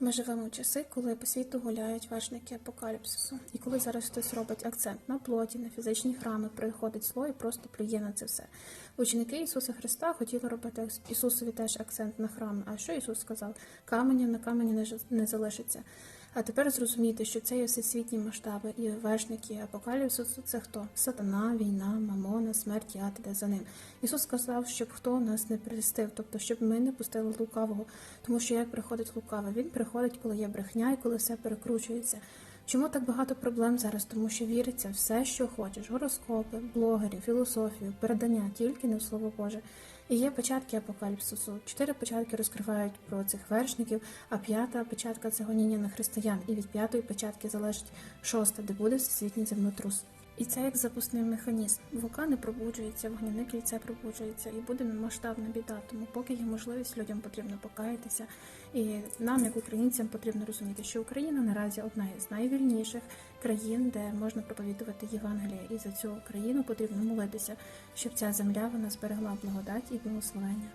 Ми живемо в часи, коли по світу гуляють вершники апокаліпсису. І коли зараз хтось робить акцент на плоті, на фізичні храми, приходить зло і просто плює на це все. Ученики Ісуса Христа хотіли робити Ісусові теж акцент на храми. А що Ісус сказав? Каменя на камені не залишиться. А тепер зрозуміти, що це є всесвітні масштаби і вершники апокаліпсису це хто? Сатана, війна, мамона, смерть, я іде за ним. Ісус сказав, щоб хто нас не пристив, тобто щоб ми не пустили лукавого, тому що як приходить лукавий? Він приходить, коли є брехня і коли все перекручується. Чому так багато проблем зараз? Тому що віриться все, що хочеш: гороскопи, блогери, філософію, передання, тільки не в слово Боже. І є початки апокаліпсису. Чотири початки розкривають про цих вершників, а п'ята початка це гоніння на християн. І від п'ятої початки залежить шоста, де буде всесвітній землетрус. І це як запасний механізм. Вулкани пробуджуються, вогняне кільце пробуджується, і буде масштабна біда. Тому поки є можливість, людям потрібно покаятися. І нам, як українцям, потрібно розуміти, що Україна наразі одна із найвільніших країн, де можна проповідувати Євангеліє. І за цю країну потрібно молитися, щоб ця земля вона зберегла благодать і благословення.